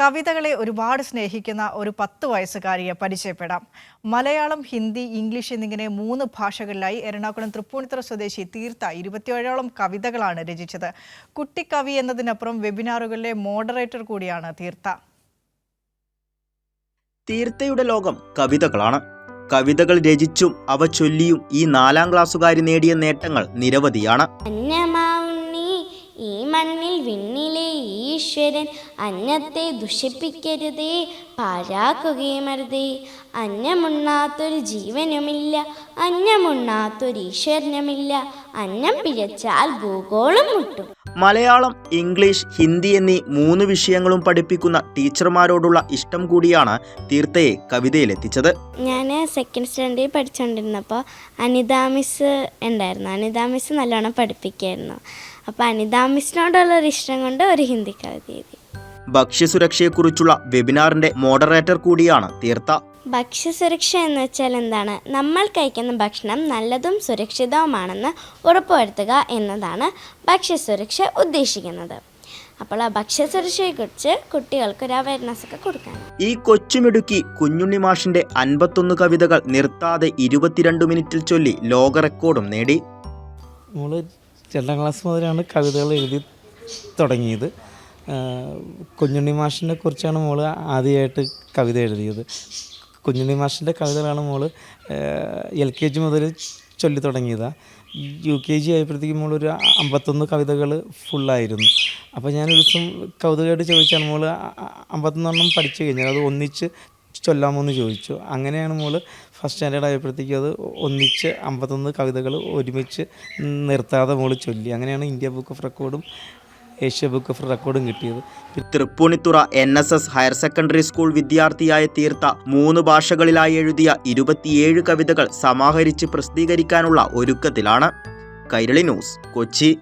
കവിതകളെ ഒരുപാട് സ്നേഹിക്കുന്ന ഒരു പത്ത് വയസ്സുകാരിയെ പരിചയപ്പെടാം. മലയാളം ഹിന്ദി ഇംഗ്ലീഷ് എന്നിങ്ങനെ മൂന്ന് ഭാഷകളിലായി എറണാകുളം തൃപ്പൂണിത്തുറ സ്വദേശി തീർത്ത ഇരുപത്തിയേഴോളം കവിതകളാണ് രചിച്ചത്. കുട്ടിക്കവി എന്നതിനപ്പുറം വെബിനാറുകളിലെ മോഡറേറ്റർ കൂടിയാണ് തീർത്ത തീർത്തയുടെ ലോകം കവിതകളാണ്. കവിതകൾ രചിച്ചും അവ ചൊല്ലിയും ഈ നാലാം ക്ലാസ്സുകാരി നേടിയ നേട്ടങ്ങൾ നിരവധിയാണ്. ഈ മണ്ണിൽ വിണ്ണിലെ ഈശ്വരൻ അന്നത്തെ ദുഷിപ്പിക്കരുതേ പാഴാക്കുകയുമരുതേ. അന്നമുണ്ണാത്തൊരു ജീവനുമില്ല അന്നമുണ്ണാത്തൊരു ഈശ്വരനുമില്ല അന്നം പിഴച്ചാൽ ഭൂഗോളം മുട്ടും. മലയാളം ഇംഗ്ലീഷ് ഹിന്ദി എന്നീ മൂന്ന് വിഷയങ്ങളും പഠിപ്പിക്കുന്ന ടീച്ചർമാരോടുള്ള ഇഷ്ടം കൂടിയാണ് തീർത്ഥയെ കവിതയിലെത്തിച്ചത്. ഞാൻ സെക്കൻഡ് സ്റ്റാൻഡേർഡിൽ പഠിച്ചുകൊണ്ടിരുന്നപ്പോൾ അനിതാ മിസ് ഉണ്ടായിരുന്നു. അനിതാ മിസ് നല്ലോണം പഠിപ്പിക്കുമായിരുന്നു അപ്പോൾ അനിതാ മിസ്സിനോടുള്ള ഒരു ഇഷ്ടം കൊണ്ട് ഒരു ഹിന്ദി കവിത എഴുതി. ഭക്ഷ്യസുരക്ഷയെക്കുറിച്ചുള്ള വെബിനാറിന്റെ മോഡറേറ്റർ കൂടിയാണ് തീർത്ഥ. ഭക്ഷ്യസുരക്ഷ എന്ന് വെച്ചാൽ എന്താണ്? നമ്മൾ കഴിക്കുന്ന ഭക്ഷണം നല്ലതും സുരക്ഷിതവുമാണെന്ന് ഉറപ്പുവരുത്തുക എന്നതാണ് ഭക്ഷ്യസുരക്ഷ ഉദ്ദേശിക്കുന്നത്. അപ്പോൾ ആ ഭക്ഷ്യസുരക്ഷയെക്കുറിച്ച് കുട്ടികൾക്ക് ഒരു അവയർനെസ് ഒക്കെ കൊടുക്കാൻ. ഈ കൊച്ചുമിടുക്കി കുഞ്ഞുണ്ണി മാഷിന്റെ അൻപത്തൊന്ന് കവിതകൾ നിർത്താതെ ഇരുപത്തിരണ്ട് മിനിറ്റിൽ ചൊല്ലി ലോക റെക്കോർഡും നേടി. രണ്ടാം ക്ലാസ് മുതലാണ് കവിതകൾ എഴുതി തുടങ്ങിയത്. കുഞ്ഞുണ്ണി മാഷിനെ കുറിച്ചാണ് മോൾ ആദ്യമായിട്ട് കവിത എഴുതിയത്. കുഞ്ഞുണ്ണി മാഷിന്റെ കവിതകളാണ് മോൾ എൽ കെ ജി മുതൽ ചൊല്ലി തുടങ്ങിയതാണ് യു കെ ജി ആയപ്പോഴത്തേക്കും മോളൊരു അമ്പത്തൊന്ന് കവിതകൾ ഫുള്ളായിരുന്നു അപ്പോൾ ഞാനൊരു ദിവസം കൗതുകമായിട്ട് ചോദിച്ചാണ് അ- അമ്പത്തൊന്നെണ്ണം പഠിച്ചു കഴിഞ്ഞാൽ അത് ഒന്നിച്ച് ചൊല്ലാമോ എന്ന് ചോദിച്ചു. അങ്ങനെയാണ് മോൾ ഫസ്റ്റ് സ്റ്റാൻഡേർഡ് ആയപ്പോഴത്തേക്കും അത് ഒന്നിച്ച് അമ്പത്തൊന്ന് കവിതകൾ ഒരുമിച്ച് നിർത്താതെ മോൾ ചൊല്ലി. അങ്ങനെയാണ് ഇന്ത്യ ബുക്ക് ഓഫ് റെക്കോർഡും ഏഷ്യ ബുക്ക് ഓഫ് റെക്കോർഡും കിട്ടിയത്. Thrippunithura N S S higher secondary school വിദ്യാർത്ഥിയായ തീർത്ത മൂന്ന് ഭാഷകളിലായി എഴുതിയ ഇരുപത്തിയേഴ് കവിതകൾ സമാഹരിച്ച് പ്രസിദ്ധീകരിക്കാനുള്ള ഒരുക്കത്തിലാണ്. കൈരളി ന്യൂസ് കൊച്ചി.